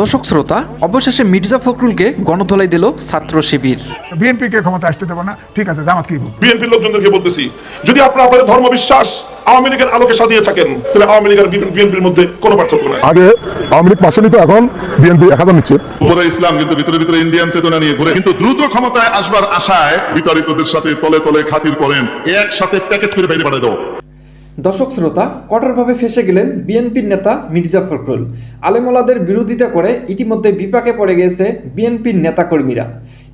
দর্শক শ্রোতা অবশেষে মির্জা ফখরুলকে গণধোলাই দিল ছাত্র শিবির। বিএনপি কে ক্ষমতা আসতে দেবো না। ঠিক আছে জামাত কি বলবে? বিএনপির লোকজনদেরকে বলতেছি যদি আপনারা আপনাদের ধর্ম বিশ্বাস আওয়ামী লীগের আলোকে সাজিয়ে থাকেন তাহলে আওয়ামী লীগের বিএনপির মধ্যে কোনো পার্থক্য নাই। আগে আওয়ামী লীগ পাঁচশো নিত এখন বিএনপি এক হাজার নিচ্ছে। উপরে ইসলাম কিন্তু ভিতরে ভিতরে ইন্ডিয়ান চেতনা নিয়ে ঘুরে। কিন্তু দ্রুত ক্ষমতায় আসবার আশায় বিতাড়িতদের সাথে তলে তলে খাতির করেন একসাথে প্যাকেট করে বাইরে পাঠিয়ে দাও দর্শক শ্রোতা, কঠোরভাবে ফেসে গেলেন বিএনপির নেতা মির্জা ফখরুল। আলেমোলাদের বিরোধিতা করে ইতিমধ্যে বিপাকে পড়ে গেছে বিএনপির নেতাকর্মীরা।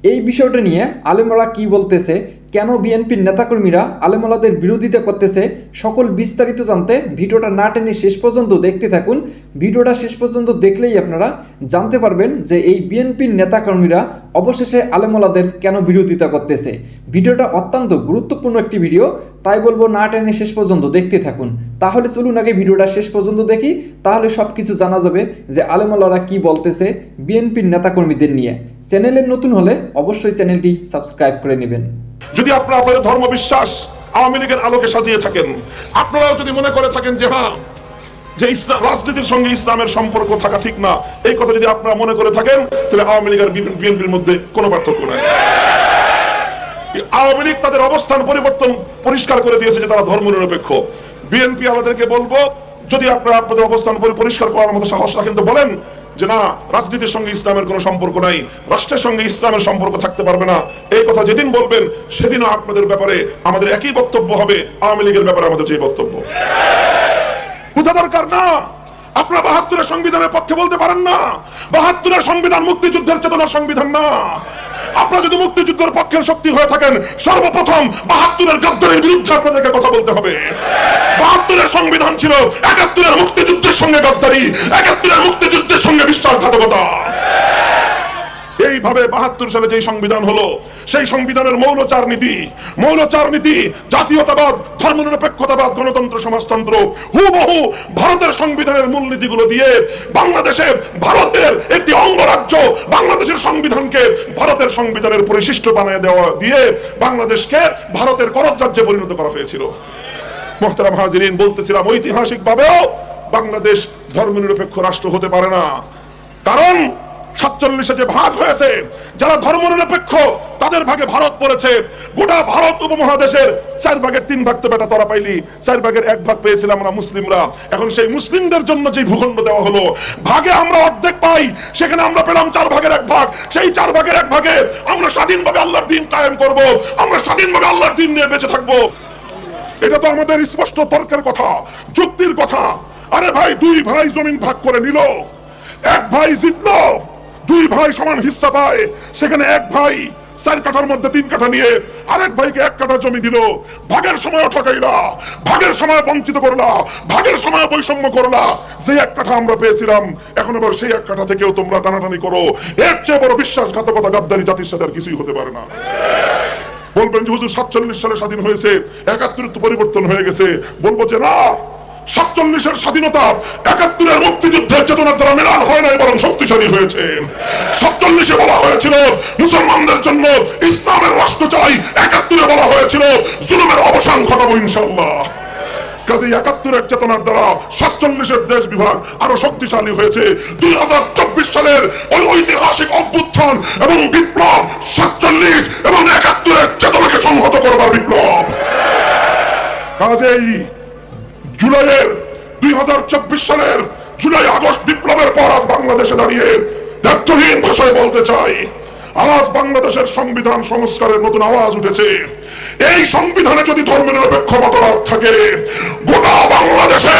এই বিষয়টা নিয়ে আলেমোলা কি বলতেছে কেন বিএনপির নেতাকর্মীরা আলেমোলাদের বিরোধিতা করতেছে, সকল বিস্তারিত জানতে ভিডিওটা না টেনে শেষ পর্যন্ত দেখতে থাকুন। ভিডিওটা শেষ পর্যন্ত দেখলেই আপনারা জানতে পারবেন যে এই বিএনপির নেতাকর্মীরা অবশেষে আলেমোলাদের কেন বিরোধিতা করতেছে। ভিডিওটা অত্যন্ত গুরুত্বপূর্ণ একটি ভিডিও, তাই বলব না টেনে শেষ পর্যন্ত দেখতে থাকুন। তাহলে চলুন আগে ভিডিওটা শেষ পর্যন্ত দেখি, তাহলে সব কিছু জানা যাবে যে আলেমোলারা কি বলতেছে বিএনপির নেতাকর্মীদের নিয়ে। চ্যানেলের নতুন হলে অবশ্যই চ্যানেলটি সাবস্ক্রাইব করে নেবেন। যদি আপনারা আপনাদের ধর্ম বিশ্বাস আওয়ামী লীগের আলোকে সাজিয়ে থাকেন, আপনারাও যদি মনে করে থাকেন যে হ্যাঁ যে ইসলাম রাজনীতির সঙ্গে ইসলামের সম্পর্ক থাকা ঠিক না, এই কথা যদি আপনারা মনে করে থাকেন, তাহলে আওয়ামী লীগের বিএনপির মধ্যে কোনো পার্থক্য নাই। আওয়ামী লীগ তাদের অবস্থান পরিবর্তন পরিষ্কার করে দিয়েছে যে তারা ধর্ম নিরপেক্ষ বিএনপি আমাদেরকে বলব, যদি আপনারা আপনাদের অবস্থান পরিষ্কার করার মতো সাহস রাখেন তো বলেন যে না, রাজনীতির সঙ্গে ইসলামের কোনো সম্পর্ক নাই, রাষ্ট্রের সঙ্গে ইসলামের সম্পর্ক থাকতে পারবে না। এই কথা যেদিন বলবেন, সেদিনও আপনাদের ব্যাপারে আমাদের একই বক্তব্য হবে, আওয়ামী লীগের ব্যাপারে আমাদের যে বক্তব্য। বোঝা দরকার না, আপনারা বাহাত্তরের সংবিধানের পক্ষে বলতে পারেন না, বাহাত্তরের সংবিধান মুক্তিযুদ্ধের চেতনার সংবিধান না। আপনারা যদি মুক্তিযুদ্ধের পক্ষের শক্তি হয়ে থাকেন, সর্বপ্রথম বাহাত্তরের গদ্দারের বিরুদ্ধে আপনাদেরকে কথা বলতে হবে। বাহাত্তরের সংবিধান ছিল একাত্তরের মুক্তিযুদ্ধের সঙ্গে গদ্দারি, একাত্তরের মুক্তিযুদ্ধের সঙ্গে বিশ্বাসঘাতকতা। এইভাবে বাহাত্তর সালে যে সংবিধান হলো, সেই সংবিধানের মৌল চার নীতি মৌল চার নীতি, জাতীয়তাবাদ, ধর্মনিরপেক্ষতাবাদ, গণতন্ত্র, সমাজতন্ত্র, হুবহু ভারতের সংবিধানের মূল মূলনীতিগুলো দিয়ে বাংলাদেশে ভারতের একটি অঙ্গরাজ্য, বাংলাদেশের সংবিধানকে ভারতের সংবিধানের পরিশিষ্ট বানিয়ে দেওয়া দিয়ে বাংলাদেশকে ভারতের করজ রাজ্যে পরিণত করা হয়েছিল। মোহতারাম হাজিরিন, বলতেছিলাম ঐতিহাসিক ভাবেও বাংলাদেশ ধর্মনিরপেক্ষ রাষ্ট্র হতে পারে না। কারণ সাতচল্লিশে যে ভাগ হয়েছে, যারা ধর্ম নিরপেক্ষ তাদের ভাগে ভারত পড়েছে। গোটা ভারত উপমহাদেশের চার ভাগের তিন ভাগ তো বেটা তোরা পাইলি, চার ভাগের এক ভাগ পেয়েছিলাম আমরা মুসলিমরা। এখন সেই মুসলিমদের জন্য যে ভূখণ্ড দেওয়া হলো, ভাগে আমরা অর্ধেক পাই, সেখানে আমরা পেলাম চার ভাগের এক ভাগ। সেই চার ভাগের এক ভাগে আমরা স্বাধীনভাবে আল্লাহর দিন কায়েম করব, আমরা স্বাধীনভাবে আল্লাহর দিন নিয়ে বেঁচে থাকব। এটা তো আমাদের স্পষ্ট তর্কের কথা, যুক্তির কথা। আরে ভাই, দুই ভাই জমিন ভাগ করে নিল, এক ভাই জিতলো দুই ভাই সমান হিস্সা পায়। সেখানে এক ভাই চার কাঠার মধ্যে তিন কাঠা নিয়ে আরেক ভাইকে এক কাঠা জমি দিল। ভাগের সময় ঠকাইলা, ভাগের সময় বঞ্চিত করলা, ভাগের সময় বৈষম্য করলা। যে এক কাঠা আমরা পেয়েছিলাম, এখন আবার সেই এক কাঠা থেকেও তোমরা টানাটানি করো। এর চেয়ে বড় বিশ্বাসঘাতকতা গাদ্দারি জাতির সাথে আর কিছুই হতে পারে না। বলবেন যে হুজুর, সাতচল্লিশ সালে স্বাধীন হয়েছে একাত্তর পরিবর্তন হয়ে গেছে। বলব যে না, সাতচল্লিশের স্বাধীনতা একাত্তরের মুক্তিযুদ্ধের চেতনার দ্বারা মেলান হয় নাই, বরং শক্তিশালী হয়েছে। সাতচল্লিশে বলা হয়েছিল, মুসলমানদের জন্য ইসলামের রাষ্ট্র চাই, একাত্তরে বলা হয়েছিল, জুলুমের অবসান ঘটাবো ইনশাল্লাহ কাজে একাত্তরের চেতনার দ্বারা সাতচল্লিশের দেশ বিভাগ আরও শক্তিশালী হয়েছে। দুই হাজার চব্বিশ সালের ওই ঐতিহাসিক অভ্যুত্থান এবং বিপ্লব, সাতচল্লিশ এবং একাত্তরের চেতনাকে সংহত করবার বিপ্লব। কাজেই জুলাইয়ের দুই হাজার চব্বিশ সালের জুলাই আগস্ট বিপ্লবের পর আজ বাংলাদেশে দাঁড়িয়ে দায়িত্বহীন ভাষায় বলতে চাই, আজ বাংলাদেশের সংবিধান সংস্কারের নতুন আওয়াজ উঠেছে। এই সংবিধানে যদি ধর্মনিরপেক্ষ মতবাদ থাকে, গোটা বাংলাদেশে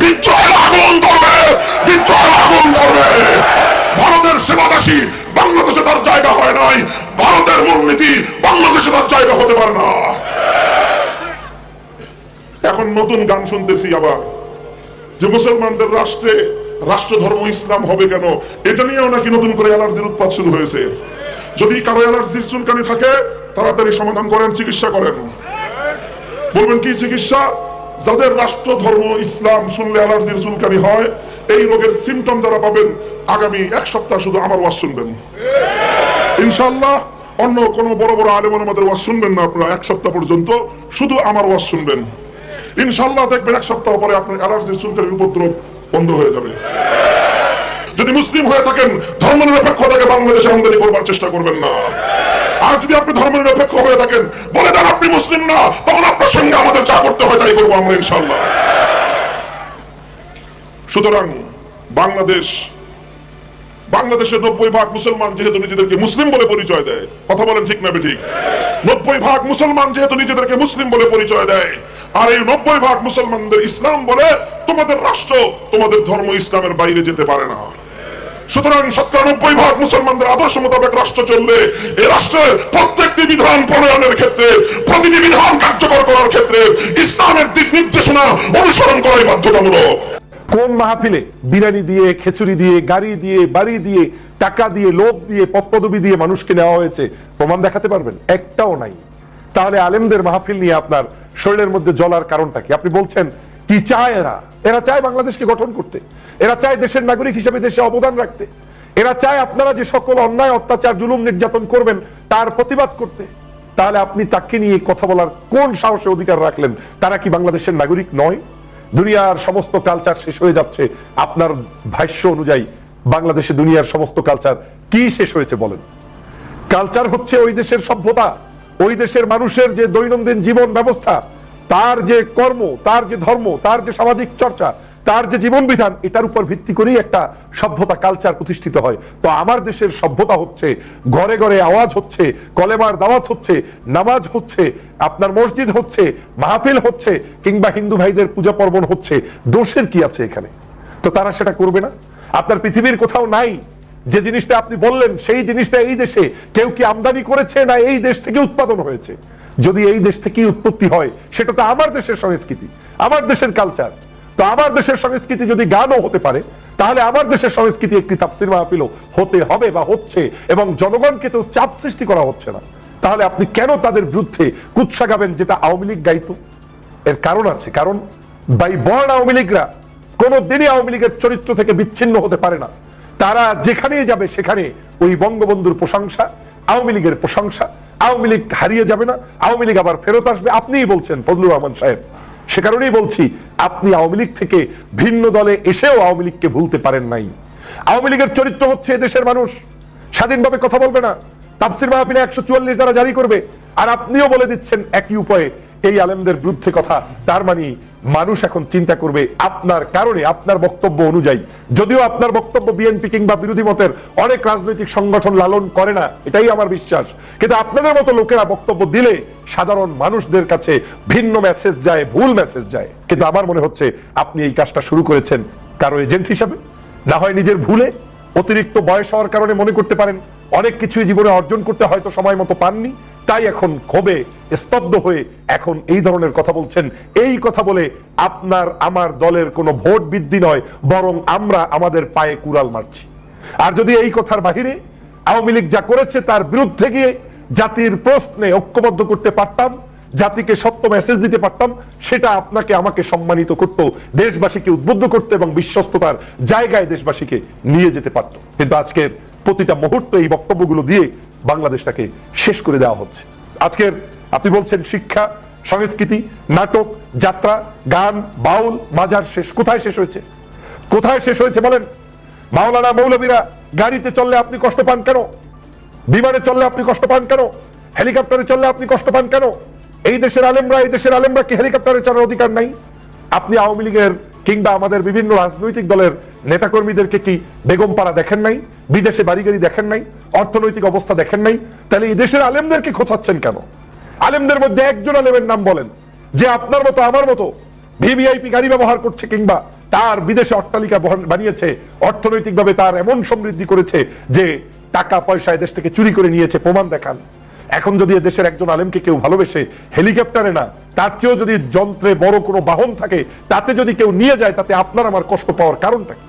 বিদ্রোহের আগুন ধরবে, বিদ্রোহের আগুন ধরবে। ভারতের সেবাদাসী বাংলাদেশে তার জায়গা হয় নাই, ভারতের মূলনীতি বাংলাদেশে তার জায়গা হতে পারে না। এখন নতুন গান শুনতেছি আবার। যে মুসলমানদের রাষ্ট্রে রাষ্ট্র ধর্ম ইসলাম হবে কেন? এটা নিয়েও নাকি নতুন করে অ্যালার্জির উৎপাদ শুরু হয়েছে। যদি কারও অ্যালার্জির চুলকানি থাকে, তাড়াতাড়ি সমাধান করেন, চিকিৎসা করেন। বলবেন, কি চিকিৎসা? যাদের রাষ্ট্র ধর্ম ইসলাম শুনলে অ্যালার্জির চুলকানি হয়, এই রোগের সিমটম যারা পাবেন, আগামী এক সপ্তাহ শুধু আমার ওয়াজ শুনবেন। ইনশাল্লাহ অন্য কোনো বড় বড় আলেমন আমাদের ওয়াজ শুনবেন না আপনারা, এক সপ্তাহ পর্যন্ত শুধু আমার ওয়াজ শুনবেন। ইনশাল্লাহ দেখবেন এক সপ্তাহ পরে আপনার অ্যালার্জির চুলকানির উপদ্রব বন্ধ হয়ে যাবে। যদি মুসলিম হয়ে থাকেন ধর্মনিরপেক্ষতাকে বাংলাদেশে আমদানি করবার চেষ্টা করবেন না। আর যদি আপনি ধর্ম নিরপেক্ষ হয়ে থাকেন, বলে দেন আপনি মুসলিম না, তখন আপনার সঙ্গে আমাদের যা করতে হয় তাই করব আমরা ইনশাল্লাহ। সুতরাং বাংলাদেশ বাংলাদেশের নব্বই ভাগ মুসলমান যেহেতু নিজেদেরকে মুসলিম বলে পরিচয় দেয়। কথা বলেন ঠিক না ঠিক নব্বই ভাগ মুসলমান যেহেতু নিজেদেরকে মুসলিম বলে পরিচয় দেয়, আর এই নব্বই ভাগ মুসলমানদের ইসলাম বলে তোমাদের রাষ্ট্র, তোমাদের ধর্ম ইসলামের বাইরে যেতে পারে না। সুতরাং শতকরা ভাগ মুসলমানদের আদর্শ মোতাবেক রাষ্ট্র চললে এই রাষ্ট্রের প্রত্যেকটি বিধান প্রণয়নের ক্ষেত্রে, প্রতিটি বিধান কার্যকর করার ক্ষেত্রে ইসলামের দিক নির্দেশনা অনুসরণ করাই বাধ্যতামূলক। কোন মাহফিলে বিরিয়ানি দিয়ে, খেচুড়ি দিয়ে, গাড়ি দিয়ে, বাড়ি দিয়ে, টাকা দিয়ে, লোভ দিয়ে পদ্মদবি দিয়ে মানুষকে নেওয়া হয়েছে, প্রমাণ দেখাতে পারবেন? একটাও নাই। তাহলে আলেমদের মাহফিল নিয়ে আপনার শরীরের মধ্যে জলার কারণটা কি? আপনি বলছেন, কি চায় এরা? এরা চায় বাংলাদেশকে গঠন করতে। এরা চায় দেশের নাগরিক হিসেবে দেশে অবদান রাখতে। এরা চায় আপনারা যে সকল অন্যায়, অত্যাচার, জুলুম নির্যাতন করবেন, তার প্রতিবাদ করতে। তাহলে আপনি তাকে নিয়ে কথা বলার কোন সাহসে অধিকার রাখলেন? তারা কি বাংলাদেশের নাগরিক নয়? দুনিয়ার সমস্ত কালচার শেষ হয়ে যাচ্ছে। আপনার ভাষ্য অনুযায়ী বাংলাদেশে দুনিয়ার সমস্ত কালচার কি শেষ হয়েছে বলেন? কালচার হচ্ছে ওই দেশের সভ্যতা, ওই দেশের মানুষের যে দৈনন্দিন জীবন ব্যবস্থা, তার যে কর্ম, তার যে ধর্ম, তার যে সামাজিক চর্চা তার যে জীবন বিধান, এটার উপর ভিত্তি করেই একটা সভ্যতা কালচার প্রতিষ্ঠিত হয়। তো আমার দেশের সভ্যতা হচ্ছে, ঘরে ঘরে আওয়াজ হচ্ছে, কলেমার দাওয়াত হচ্ছে, নামাজ হচ্ছে, আপনার মসজিদ হচ্ছে, মাহফিল হচ্ছে, কিংবা হিন্দু ভাইদের পূজা পার্বণ হচ্ছে, দোষের কি আছে এখানে? তো তারা সেটা করবে না। আপনার পৃথিবীর কোথাও নাই, যে জিনিসটা আপনি বললেন, সেই জিনিসটা এই দেশে কেউ কি আমদানি করেছে না এই দেশ থেকে উৎপাদন হয়েছে? যদি এই দেশ থেকেই উৎপত্তি হয়, সেটা তো আমার দেশের সংস্কৃতি, আমার দেশের কালচার তো আমার দেশের সংস্কৃতি যদি গানও হতে পারে, তাহলে আমার দেশের সংস্কৃতি একটি তাফসির মাহফিলও হতে হবে বা হচ্ছে এবং জনগণকে তো চাপ সৃষ্টি করা হচ্ছে না। তাহলে আপনি কেন তাদের বিরুদ্ধে কুৎসা গাবেন যেটা আওয়ামী লীগ গাইতো? এর কারণ আছে, কারণ বাই বর্ণ আওয়ামী লীগরা কোনো দিনই আওয়ামী লীগের চরিত্র থেকে বিচ্ছিন্ন হতে পারে না। তারা যেখানেই যাবে সেখানে ওই বঙ্গবন্ধুর প্রশংসা, আওয়ামী লীগের প্রশংসা, আওয়ামী লীগ হারিয়ে যাবে না, আওয়ামী লীগ আবার ফেরত আসবে। আপনিই বলছেন, ফজলুর রহমান সাহেব। সে কারণেই বলছি, আপনি আওয়ামী লীগ থেকে ভিন্ন দলে এসেও আওয়ামী লীগকে ভুলতে পারেন নাই। আওয়ামী লীগের চরিত্র হচ্ছে দেশের মানুষ। স্বাধীনভাবে কথা বলবে না। তাফসির মাহফিলে একশো চুয়াল্লিশ দ্বারা জারি করবে। আর আপনিও বলে দিচ্ছেন একই উপায়ে এই আলেমদের বিরুদ্ধে কথা। তার মানে মানুষ এখন চিন্তা করবে আপনার কারণে, আপনার বক্তব্য অনুযায়ী। যদিও আপনার বক্তব্য বিএনপি কিংবা বিরোধী মতের অনেক রাজনৈতিক সংগঠন লালন করে না, এটাই আমার বিশ্বাস। কিন্তু আপনাদের মতো লোকেরা বক্তব্য দিলে সাধারণ মানুষদের কাছে ভিন্ন মেসেজ যায়, ভুল মেসেজ যায়। কিন্তু আমার মনে হচ্ছে আপনি এই কাজটা শুরু করেছেন কারও এজেন্ট হিসাবে। না হয় নিজের ভুলে, অতিরিক্ত বয়স হওয়ার কারণে মনে করতে পারেন। অনেক কিছুই জীবনে অর্জন করতে হয়তো সময় মতো পাননি। তাই এখন ক্ষোভে স্তব্ধ হয়ে এখন এই ধরনের কথা বলছেন। এই কথা বলে আপনার, আমার দলের কোনো ভোট বৃদ্ধি নয়, বরং আমরা আমাদের পায়ে কুড়াল মারছি। আর যদি এই কথার বাহিরে আওয়ামী লীগ যা করেছে তার বিরুদ্ধে গিয়ে জাতির প্রশ্নে ঐক্যবদ্ধ করতে পারতাম, জাতিকে সত্য মেসেজ দিতে পারতাম, সেটা আপনাকে আমাকে সম্মানিত করত, দেশবাসীকে উদ্বুদ্ধ করতে এবং বিশ্বস্ততার জায়গায় দেশবাসীকে নিয়ে যেতে পারত। কিন্তু আজকের প্রতিটা মুহূর্ত এই বক্তব্যগুলো দিয়ে বাংলাদেশটাকে শেষ করে দেওয়া হচ্ছে। আজকের আপনি বলছেন শিক্ষা, সংস্কৃতি, নাটক, যাত্রা, গান, বাউল, মাজার শেষ। কোথায় শেষ হয়েছে? কোথায় শেষ হয়েছে বলেন? মাওলানা মৌলবীরা গাড়িতে চললে আপনি কষ্ট পান কেন? বিমানে চললে আপনি কষ্ট পান কেন? হেলিকপ্টারে চললে আপনি কষ্ট পান কেন? এই দেশের আলেমরা, এই দেশের আলেমরা কি হেলিকপ্টারে চলার অধিকার নাই? আপনি আওয়ামী লীগের কিংবা আমাদের বিভিন্ন রাজনৈতিক দলের নেতাকর্মীদেরকে কি বেগম পাড়া দেখেন নাই? বিদেশে বাড়ি গাড়ি দেখেন নাই? অর্থনৈতিক অবস্থা দেখেন নাই? তাহলে এই দেশের আলেমদেরকে খোঁচাচ্ছেন কেন? আলেমদের মধ্যে একজন আলেমের নাম বলেন, যে আপনার মতো, আমার মতো ভিভিআইপি গাড়ি ব্যবহার করছে কিংবা তার বিদেশে অট্টালিকা বানিয়েছে, অর্থনৈতিকভাবে তার এমন সমৃদ্ধি করেছে যে টাকা পয়সা দেশ থেকে চুরি করে নিয়েছে, প্রমাণ দেখান। এখন যদি দেশের একজন আলেমকে কেউ ভালোবেসে হেলিকপ্টারে না, তার চেয়েও যদি যন্ত্রে বড় কোনো বাহন থাকে, তাতে যদি কেউ নিয়ে যায়, তাতে আপনার আমার কষ্ট পাওয়ার কারণটা কি?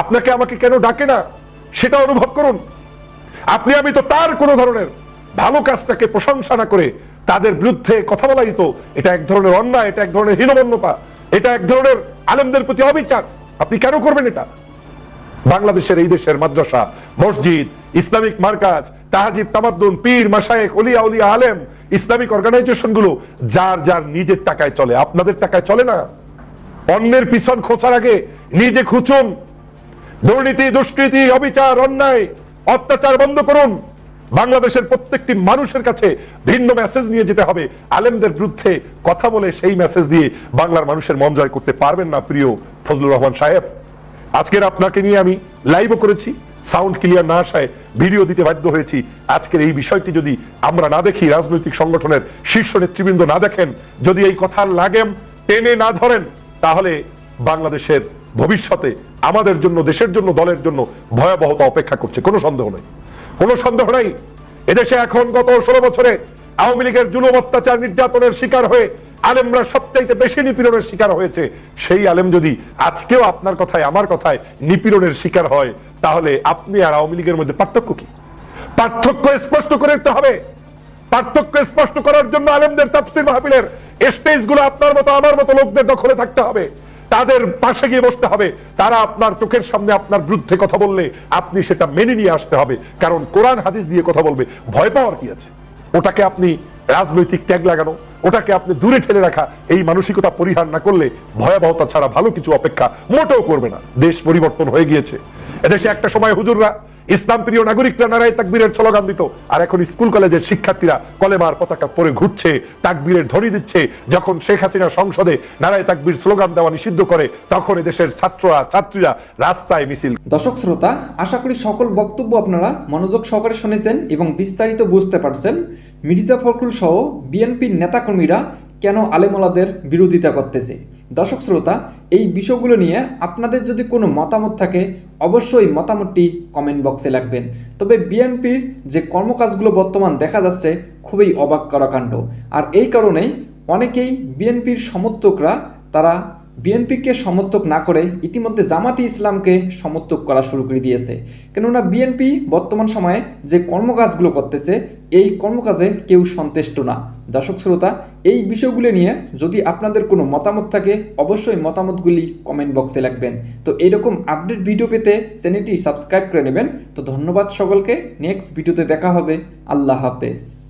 আপনাকে আমাকে কেন ডাকে না? সেটা অনুভব করুন। আপনি, আমি তো তার কোনো ধরনের ভালো কাজটাকে প্রশংসা না করে তাদের বিরুদ্ধে কথা বলাই তো এটা এক ধরনের অন্যায়, এটা এক ধরনের হীনমন্যতা, এটা এক ধরনের আলেমদের প্রতি অবিচার। আপনি কেন করবেন এটা? বাংলাদেশের এই দেশের মাদ্রাসা, মসজিদ, ইসলামিক মার্কাজ, তাহাজিব, তামাদ্দুন, পীর মাসায়েক অলিয়া উলিয়া আলেম, ইসলামিক অর্গানাইজেশনগুলো যার যার নিজের টাকায় চলে। আপনাদের টাকায় চলে না? অন্যের পিছন খোঁচার আগে নিজে খুঁচুন। দুর্নীতি, দুষ্কৃতি, অবিচার, অন্যায়, অত্যাচার বন্ধ করুন। বাংলাদেশের প্রত্যেকটি মানুষের কাছে ভিন্ন মেসেজ নিয়ে যেতে হবে। আলেমদের বিরুদ্ধে কথা বলে সেই মেসেজ দিয়ে বাংলার মানুষের মন জয় করতে পারবেন না প্রিয় ফজলুর রহমান সাহেব। আজকের আপনাকে নিয়ে আমি লাইভও করেছি সাউন্ড ক্লিয়ার না আসায় ভিডিও দিতে বাধ্য হয়েছি। আজকের এই বিষয়টি যদি আমরা না দেখি, রাজনৈতিক সংগঠনের শীর্ষ নেতৃবৃন্দ না দেখেন, যদি এই কথার লাগেম টেনে না ধরেন, তাহলে বাংলাদেশের ভবিষ্যতে আমাদের জন্য, দেশের জন্য, দলের জন্য ভয়াবহতা অপেক্ষা করছে। কোনো সন্দেহ নেই। কোনো সন্দেহ নাই। এদেশে এখন গত ষোলো বছরে আওয়ামী লীগের জুলুম অত্যাচার নির্যাতনের শিকার হয়ে আলেমরা সবচাইতে বেশি নিপীড়নের শিকার হয়েছে। সেই আলেম যদি আজকেও আপনার কথায়, আমার কথায় নিপীড়নের শিকার হয়, তাহলে আপনি আর আওয়ামী লীগের মধ্যে পার্থক্য কি? পার্থক্য স্পষ্ট করে দিতে হবে। পার্থক্য স্পষ্ট করার জন্য আলেমদের তাফসির মাহফিলের স্টেজগুলো আপনার মতো, আমার মতো লোকদের দখলে থাকতে হবে। তাদের পাশে গিয়ে বসতে হবে। তারা আপনার চোখের সামনে আপনার বিরুদ্ধে কথা বললে আপনি সেটা মেনে নিয়ে আসতে হবে। কারণ কোরআন হাদিস দিয়ে কথা বলবে, ভয় পাওয়ার কি আছে? ওটাকে আপনি রাজনৈতিক ট্যাগ লাগানো, ওটাকে আপনি দূরে ঠেলে রাখা, এই মানসিকতা পরিহার না করলে ভয়াবহতা ছাড়া ভালো কিছু অপেক্ষা মোটেও করবে না। দেশ পরিবর্তন হয়ে গিয়েছে। এদেশে একটা সময় হুজুররা ইসলাম প্রিয় নাগরিকরা নারায় তাকবীরের স্লোগান দিত। আর এখন স্কুল কলেজের শিক্ষার্থীরা কলেমার পতাকা পরে ঘুরছে, তাকবীরের ধ্বনি দিচ্ছে। যখন শেখ হাসিনা সংসদে নারায় তাকবীর স্লোগান দেওয়া নিষিদ্ধ করে, তখন এদেশের ছাত্ররা, ছাত্রীরা রাস্তায় মিছিল দর্শক শ্রোতা, আশা করি সকল বক্তব্য আপনারা মনোযোগ সহকারে শুনেছেন এবং বিস্তারিত বুঝতে পারছেন। মির্জা ফখরুল সহ বিএনপির নেতাকর্মীরা কেন আলেমলাদের বিরোধিতা করতেছে? দর্শক শ্রোতা, এই বিষয়গুলো নিয়ে আপনাদের যদি কোনো মতামত থাকে, অবশ্যই মতামতটি কমেন্ট বক্সে লাগবেন। তবে বিএনপির যে কর্মকাজগুলো বর্তমান দেখা যাচ্ছে, খুবই অবাক করা কাণ্ড আর এই কারণেই অনেকেই বিএনপির সমর্থকরা তারা বিএনপিকে সমর্থক না করে ইতিমধ্যে জামাতি ইসলামকে সমর্থক করা শুরু করে দিয়েছে। কেননা বিএনপি বর্তমান সময়ে যে কর্মকাজগুলো করতেছে, এই কর্মকাজে কেউ সন্তুষ্ট না। দর্শক শ্রোতা, এই বিষয়গুলো নিয়ে যদি আপনাদের কোনো মতামত থাকে, অবশ্যই মতামতগুলি কমেন্ট বক্সে লিখবেন। তো এরকম আপডেট ভিডিও পেতে চ্যানেলটি সাবস্ক্রাইব করে নেবেন। তো ধন্যবাদ সকলকে। নেক্সট ভিডিওতে দেখা হবে। আল্লাহ হাফেজ।